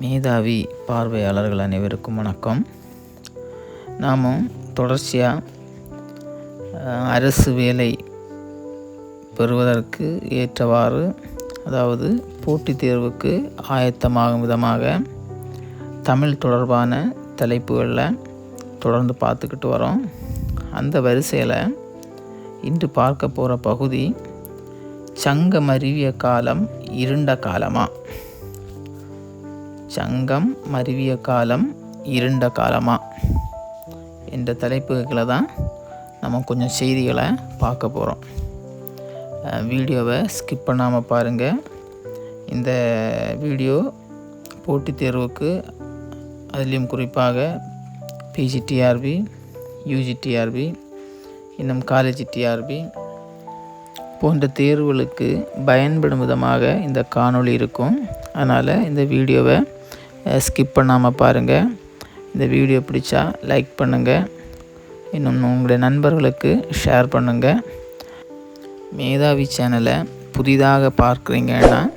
மேதாவி பார்வையாளர்கள் அனைவருக்கும் வணக்கம். நாம் தொடர்ச்சியாக அரசு வேலை பெறுவதற்கு ஏற்றவாறு அதாவது போட்டித் தேர்வுக்கு ஆயத்தமாகும் விதமாக தமிழ் தொடர்பான தலைப்புகளில் தொடர்ந்து பார்த்துக்கிட்டு வரோம். அந்த வரிசையில் இன்று பார்க்க போகிற பகுதி சங்கம் அறிவிய காலம் இருண்ட காலமாக சங்கம் மருவிய காலம் இருண்ட காலமா? என்ற தலைப்புகளை தான் நம்ம கொஞ்சம் செய்திகளை பார்க்க போகிறோம் வீடியோவை ஸ்கிப் பண்ணாமல் பாருங்கள் இந்த வீடியோ போட்டித் தேர்வுக்கு அதுலேயும் குறிப்பாக பிஜிடிஆர்பி யூஜிடிஆர்பி இன்னும் காலேஜ் டிஆர்பி போன்ற தேர்வுகளுக்கு பயன்படும் விதமாக இந்த காணொளி இருக்கும். அதனால் இந்த வீடியோவை ஸ்கிப் பண்ணாமல் பாருங்கள் இந்த வீடியோ பிடிச்சா லைக் பண்ணுங்கள் இன்னும் உங்களுடைய நண்பர்களுக்கு ஷேர் பண்ணுங்கள் மேதாவி சேனலை புதிதாக பார்க்குறீங்கன்னா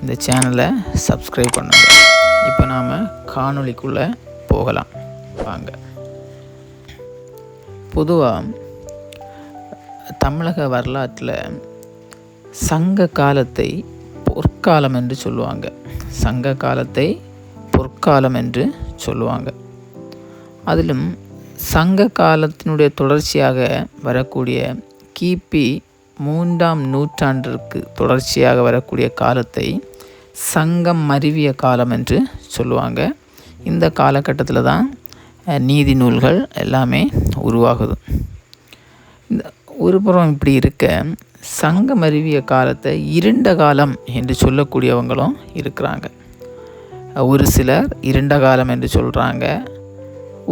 இந்த சேனலை சப்ஸ்கிரைப் பண்ணுங்கள் இப்போ நாம் காணொளிக்குள்ளே போகலாம். வாங்க. பொதுவாக தமிழக வரலாற்றில் சங்க காலத்தை பொற்காலம் என்று சொல்லுவாங்க. சங்க காலத்தை பொற்காலம் என்று சொல்லுவாங்க. அதிலும் சங்க காலத்தினுடைய தொடர்ச்சியாக வரக்கூடிய கிபி மூன்றாம் நூற்றாண்டிற்கு தொடர்ச்சியாக வரக்கூடிய காலத்தை சங்கம் மருவிய காலம் என்று சொல்லுவாங்க. இந்த காலகட்டத்தில் தான் நீதி நூல்கள் எல்லாமே உருவாகுது. இந்த ஒரு புறம் இப்படி இருக்க சங்கம் அறிவிய காலத்தை இருண்ட காலம் என்று சொல்லக்கூடியவங்களும் இருக்கிறாங்க. ஒரு சிலர் இருண்ட காலம் என்று சொல்கிறாங்க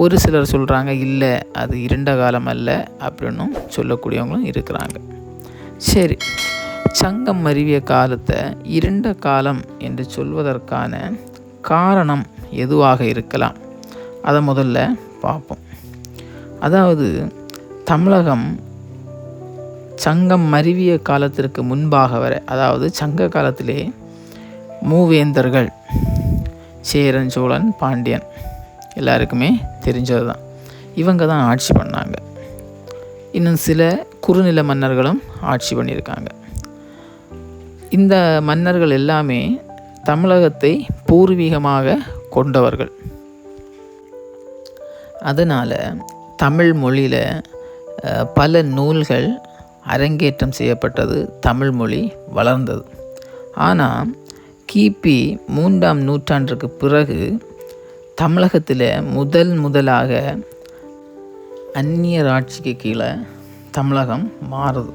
ஒரு சிலர் சொல்கிறாங்க இல்லை அது இருண்ட காலம் அல்ல அப்படின்னும் சொல்லக்கூடியவங்களும் இருக்கிறாங்க. சரி சங்கம் அறிவிய காலத்தை இருண்ட காலம் என்று சொல்வதற்கான காரணம் எதுவாக இருக்கலாம்? அதை முதல்ல பார்ப்போம். அதாவது தமிழகம் சங்கம் மருவிய காலத்திற்கு முன்பாக வர அதாவது சங்க காலத்திலே மூவேந்தர்கள் சேரன் சோழன் பாண்டியன் எல்லாருக்குமே தெரிஞ்சது தான் இவங்க தான் ஆட்சி பண்ணாங்க. இன்னும் சில குறுநில மன்னர்களும் ஆட்சி பண்ணியிருக்காங்க. இந்த மன்னர்கள் எல்லாமே தமிழகத்தை பூர்வீகமாக கொண்டவர்கள். அதனால் தமிழ் மொழியில் பல நூல்கள் அரங்கேற்றம் செய்யப்பட்டது தமிழ் மொழி வளர்ந்தது. ஆனால் கிபி மூன்றாம் நூற்றாண்டுக்கு பிறகு தமிழகத்தில் முதல் முதலாக அந்நியர் ஆட்சிக்கு கீழே தமிழகம் மாறுது.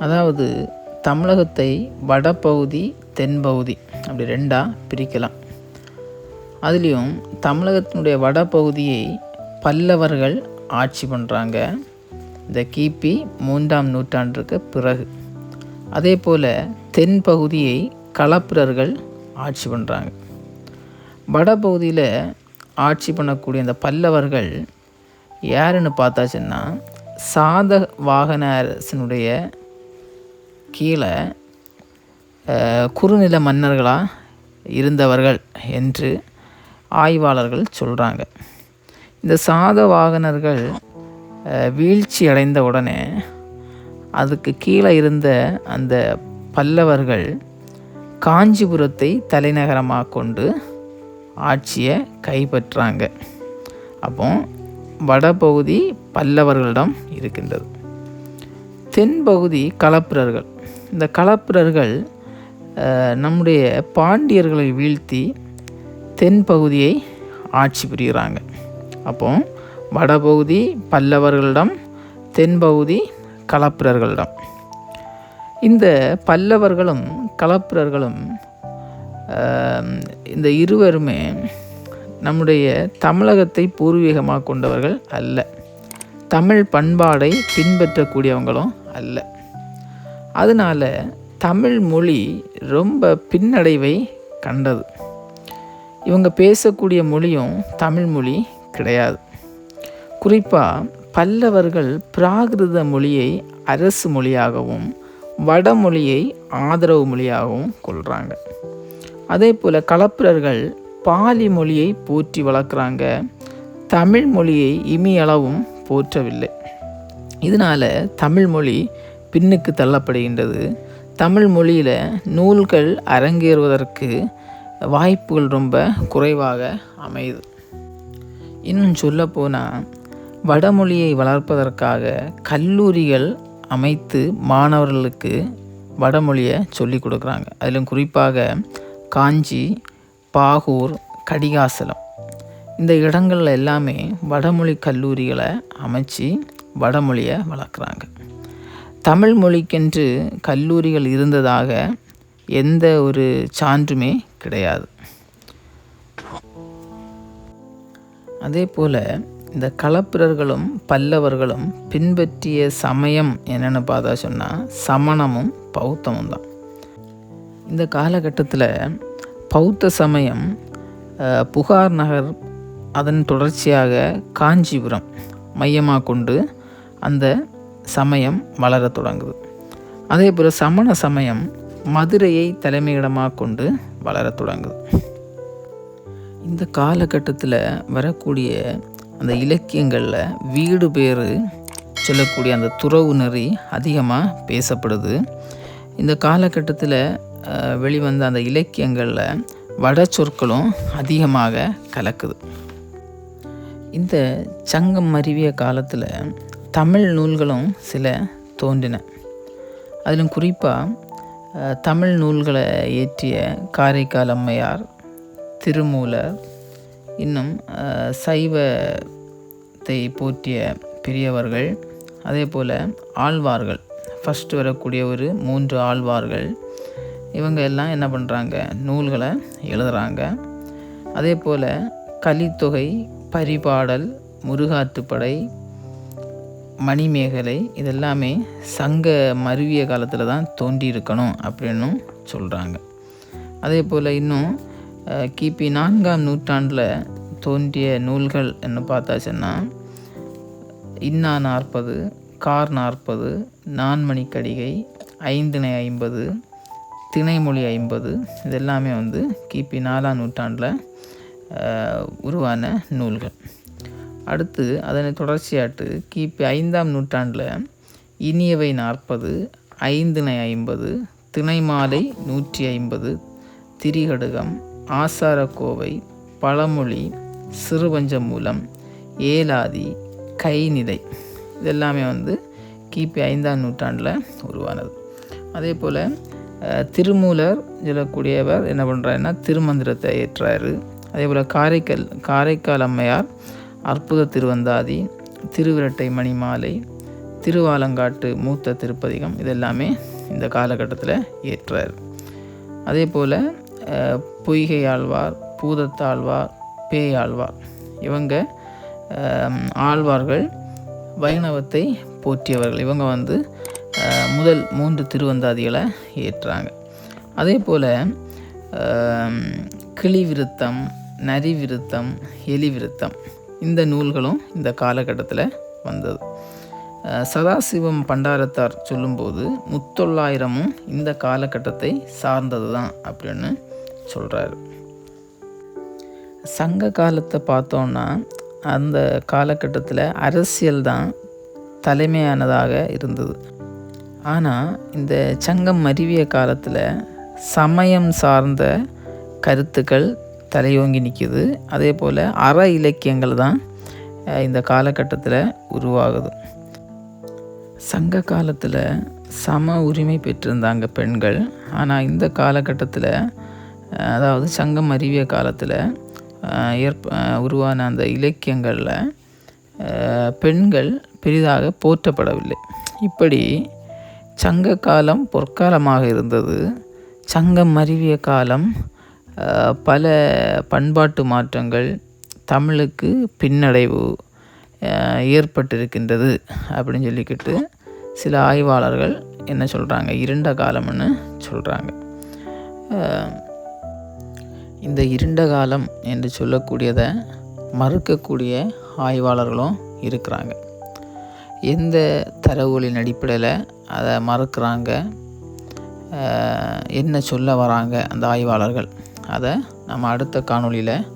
அதாவது தமிழகத்தை வடபகுதி தென்பகுதி அப்படி ரெண்டாக பிரிக்கலாம். அதுலேயும் தமிழகத்தினுடைய வடபகுதியை பல்லவர்கள் ஆட்சி பண்ணுறாங்க இந்த கிபி மூன்றாம் நூற்றாண்டுக்கு பிறகு. அதே போல் தென்பகுதியை களப்பிரர்கள் ஆட்சி பண்ணுறாங்க வடபகுதியில் ஆட்சி பண்ணக்கூடிய இந்த பல்லவர்கள் யாருன்னு பார்த்தாச்சுன்னா சாத வாகன அரசனுடைய கீழே குறுநில மன்னர்களாக இருந்தவர்கள் என்று ஆய்வாளர்கள் சொல்கிறாங்க இந்த சாத வாகனர்கள் வீழ்ச்சி அடைந்த உடனே அதுக்கு கீழே இருந்த அந்த பல்லவர்கள் காஞ்சிபுரத்தை தலைநகரமாக கொண்டு ஆட்சியை கைப்பற்றாங்க. அப்போ வடபகுதி பல்லவர்களிடம் இருக்கின்றது. தென்பகுதி களப்பிரர்கள் இந்த களப்பிரர்கள் நம்முடைய பாண்டியர்களை வீழ்த்தி தென்பகுதியை ஆட்சி புரிகிறாங்க. அப்போ வடபகுதி பல்லவர்களிடம் தென்பகுதி களப்பிரர்களிடம் இந்த பல்லவர்களும் கலப்பிரர்களும் இந்த இருவருமே நம்முடைய தமிழகத்தை பூர்வீகமாக கொண்டவர்கள் அல்ல. தமிழ் பண்பாடை பின்பற்றக்கூடியவங்களும் அல்ல. அதனால் தமிழ் மொழி ரொம்ப பின்னடைவை கண்டது. இவங்க பேசக்கூடிய மொழியும் தமிழ் மொழி கிடையாது. குறிப்பாக பல்லவர்கள் பிராகிருத மொழியை அரசு மொழியாகவும் வடமொழியை ஆதரவு மொழியாகவும் கொள்கிறாங்க அதே போல் கலப்பிரர்கள் பாலி மொழியை போற்றி வளர்க்குறாங்க. தமிழ் மொழியை இமியளவும் போற்றவில்லை. இதனால் தமிழ் மொழி பின்னுக்கு தள்ளப்படுகின்றது. தமிழ் மொழியில் நூல்கள் அரங்கேறுவதற்கு வாய்ப்புகள் ரொம்ப குறைவாக அமையுது. இன்னும் சொல்லப்போனால் வடமொழியை வளர்ப்பதற்காக கல்லூரிகள் அமைத்து மாணவர்களுக்கு வடமொழியை சொல்லிக் கொடுக்குறாங்க. அதிலும் குறிப்பாக காஞ்சி பாகூர் கடிகாசலம். இந்த இடங்களில் எல்லாமே வடமொழி கல்லூரிகளை அமைச்சு வடமொழியை வளர்க்குறாங்க. தமிழ் மொழிக்கென்று கல்லூரிகள் இருந்ததாக எந்த ஒரு சான்றுமே கிடையாது. அதே போல் இந்த களப்பிரர்களும் பல்லவர்களும் பின்பற்றிய சமயம் என்னென்னு பார்த்தா சொன்னால் சமணமும் பௌத்தமும் தான். இந்த காலகட்டத்தில் பௌத்த சமயம் புகார் நகர் அதன் தொடர்ச்சியாக காஞ்சிபுரம் மையமாக கொண்டு அந்த சமயம் வளர தொடங்குது. அதே போல் சமண சமயம் மதுரையை தலைமையிடமாக கொண்டு வளர தொடங்குது. இந்த காலகட்டத்தில் வரக்கூடிய அந்த இலக்கியங்களில் வீடு பேர் சொல்லக்கூடிய அந்த துறவு நெறி அதிகமாக பேசப்படுது. இந்த காலகட்டத்தில் வெளிவந்த அந்த இலக்கியங்களில் வட சொற்களும் அதிகமாக கலக்குது. இந்த சங்கம் அறிவிய காலத்தில் தமிழ் நூல்களும் சில தோன்றின. அதிலும் குறிப்பாக தமிழ் நூல்களை இயற்றிய காரைக்கால் அம்மையார் திருமூலர் இன்னும் சைவத்தை போற்றிய பெரியவர்கள் அதே போல் ஆழ்வார்கள். ஃபஸ்ட்டு வரக்கூடிய ஒரு மூன்று ஆழ்வார்கள். இவங்க எல்லாம் என்ன பண்ணுறாங்க நூல்களை எழுதுகிறாங்க அதே போல் கலித்தொகை பரிபாடல் முருகாற்றுப்படை மணிமேகலை இதெல்லாமே சங்க மருவிய காலத்தில் தான் தோன்றி இருக்கணும் அப்படின்னும் சொல்கிறாங்க அதே போல் இன்னும் கிபி நான்காம் நூற்றாண்டில் தோன்றிய நூல்கள் என்ன பார்த்தாச்சுன்னா இன்னா நாற்பது கார் நாற்பது நான்மணி கடிகை ஐந்திணை ஐம்பது திணைமொழி ஐம்பது இதெல்லாமே வந்து கிபி நாலாம் நூற்றாண்டில் உருவான நூல்கள். அடுத்து அதனை தொடர்ச்சியாட்டு கிபி ஐந்தாம் நூற்றாண்டில் இனியவை நாற்பது ஐந்திணை ஐம்பது திணைமாலை நூற்றி ஐம்பது திரிகடுகம் ஆசாரக்கோவை பழமொழி சிறுபஞ்சமூலம் ஏலாதி கைநிலை இதெல்லாமே வந்து கிபி ஐந்தாம் நூற்றாண்டில் உருவானது. அதே போல் திருமூலர் சொல்லக்கூடியவர் என்ன பண்ணுறாருன்னா திருமந்திரத்தை ஏற்றாரு. அதே போல் காரைக்கல் காரைக்கால் அம்மையார் அற்புத திருவந்தாதி திருவிரட்டை மணிமாலை திருவாலங்காட்டு மூத்த திருப்பதிகம் இதெல்லாமே இந்த காலகட்டத்தில் ஏற்றார். அதே போல் பொய்கை ஆழ்வார் பூதத்தாழ்வார் பேயாழ்வார் இவங்க ஆழ்வார்கள் வைணவத்தை போற்றியவர்கள். இவங்க வந்து முதல் மூன்று திருவந்தாதிகளை ஏற்றாங்க. அதே போல் கிளி விருத்தம் நரி விருத்தம் எலி விருத்தம் இந்த நூல்களும் இந்த காலகட்டத்தில் வந்தது. சதாசிவம் பண்டாரத்தார் சொல்லும்போது முத்தொள்ளாயிரமும் இந்த காலகட்டத்தை சார்ந்தது தான் அப்படின்னு சொல்கிறாரு சங்க காலத்தை பார்த்தோன்னா அந்த காலகட்டத்தில் அரசியல் தான் தலைமையானதாக இருந்தது. ஆனால் இந்த சங்கம் அறிவிய காலத்தில் சமயம் சார்ந்த கருத்துக்கள் தலையோங்கி நிற்கிது அதே போல் அற இலக்கியங்கள் தான் இந்த காலகட்டத்தில் உருவாகுது. சங்க காலத்தில் சம உரிமை பெற்றிருந்தாங்க பெண்கள். ஆனால் இந்த காலகட்டத்தில் அதாவது சங்கம் அறிவிய காலத்தில் ஏற்ப உருவான அந்த இலக்கியங்களில் பெண்கள் பெரிதாக போற்றப்படவில்லை. இப்படி சங்க காலம் பொற்காலமாக இருந்தது. சங்கம் அறிவிய காலம் பல பண்பாட்டு மாற்றங்கள் தமிழுக்கு பின்னடைவு ஏற்பட்டிருக்கின்றது அப்படின்னு சொல்லிக்கிட்டு சில ஆய்வாளர்கள் என்ன சொல்கிறாங்க இருண்ட காலம்னு சொல்கிறாங்க இந்த இருண்ட காலம் என்று சொல்லக்கூடியதை மறுக்கக்கூடிய ஆய்வாளர்களும் இருக்கிறாங்க. எந்த தரவுகளின் அடிப்படையில் அதை மறுக்கிறாங்க என்ன சொல்ல வராங்க அந்த ஆய்வாளர்கள்? அதை நம்ம அடுத்த காணொளியில்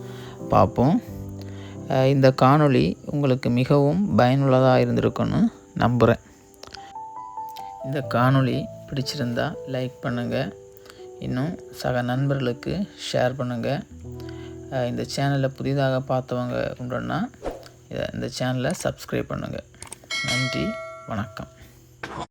பார்ப்போம். இந்த காணொளி உங்களுக்கு மிகவும் பயனுள்ளதாக இருந்திருக்குன்னு நம்புகிறேன் இந்த காணொளி பிடிச்சிருந்தா லைக் பண்ணுங்கள் இன்னும் சக நண்பர்களுக்கு ஷேர் பண்ணுங்கள் இந்த சேனலை புதிதாக பார்த்தவங்க உண்டுன்னா இதை இந்த சேனலை சப்ஸ்கிரைப் பண்ணுங்கள் நன்றி வணக்கம்.